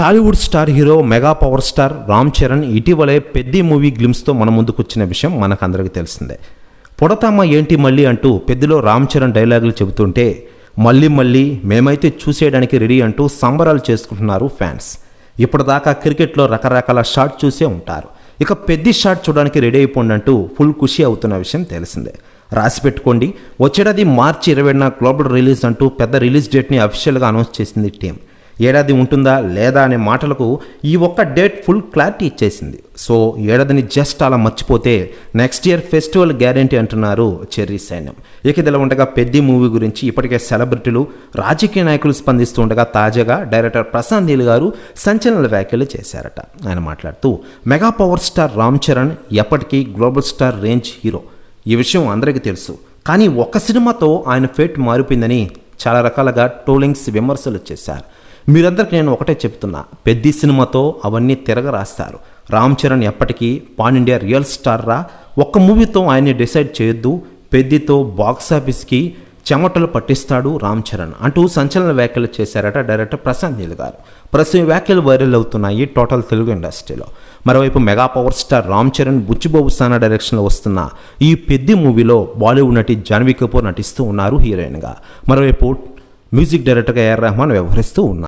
Tollywood star hero mega power star Ram Charan ఇటీవలే Peddi movie గ్లిమ్స్తో మన ముందుకు వచ్చిన విషయం మనకందరికీ తెలిసిందే. పొడతామా ఏంటి మళ్ళీ అంటూ పెద్దిలో రామ్ చరణ్ డైలాగులు చెబుతుంటే మళ్ళీ మళ్ళీ మేమైతే చూసేయడానికి రెడీ అంటూ సంబరాలు చేసుకుంటున్నారు ఫ్యాన్స్. ఇప్పటిదాకా క్రికెట్లో రకరకాల షాట్ చూసే ఉంటారు. ఇక పెద్ది షాట్ చూడడానికి రెడీ అయిపోండి అంటూ ఫుల్ ఖుషి అవుతున్న విషయం తెలిసిందే. రాసి పెట్టుకోండి. వచ్చేడాది మార్చి ఇరవైన గ్లోబల్ రిలీజ్ అంటూ పెద్ద రిలీజ్ డేట్ని అఫీషియల్గా అనౌన్స్ చేసింది టీం. ఏడాది ఉంటుందా లేదా అనే మాటలకు ఈ ఒక్క డేట్ ఫుల్ క్లారిటీ ఇచ్చేసింది. సో ఏడాదిని జస్ట్ అలా మర్చిపోతే నెక్స్ట్ ఇయర్ ఫెస్టివల్ గ్యారంటీ అంటున్నారు చెర్రీ సైన్యం. ఇక ఇదిలా ఉండగా పెద్ద మూవీ గురించి ఇప్పటికే సెలబ్రిటీలు రాజకీయ నాయకులు స్పందిస్తూ ఉండగా తాజాగా డైరెక్టర్ ప్రశాంత్ నీల్ గారు సంచలన వ్యాఖ్యలు చేశారట. ఆయన మాట్లాడుతూ mega power star Ram Charan ఎప్పటికీ గ్లోబల్ స్టార్ రేంజ్ హీరో. ఈ విషయం అందరికీ తెలుసు. కానీ ఒక్క సినిమాతో ఆయన ఫేట్ మారిపోయిందని చాలా రకాలుగా టోలింగ్స్ విమర్శలు చేశారు. మీరందరికీ నేను ఒకటే చెప్తున్నా. పెద్ద సినిమాతో అవన్నీ తిరగ రాస్తారు రామ్ చరణ్ ఎప్పటికీ పాన్ ఇండియా రియల్ స్టార్ రా. ఒక్క మూవీతో ఆయన్ని డిసైడ్ చేయొద్దు. పెద్దితో బాక్స్ ఆఫీస్కి చెమటలు పట్టిస్తాడు రామ్ చరణ్. అంటూ సంచలన వ్యాఖ్యలు చేశారట డైరెక్టర్ ప్రశాంత్ నీల్ గారు. ప్రస్తుతం వ్యాఖ్యలు వైరల్ అవుతున్నాయి టోటల్ తెలుగు ఇండస్ట్రీలో. మరోవైపు mega power star Ram Charan Buchi Babu Sana డైరెక్షన్లో వస్తున్న ఈ పెద్ద మూవీలో బాలీవుడ్ నటి జాన్వీ కపూర్ నటిస్తూ ఉన్నారు హీరోయిన్గా. మరోవైపు మ్యూజిక్ డైరెక్టర్గా ఏఆర్ రెహమాన్ వ్యవహరిస్తూ ఉన్నారు.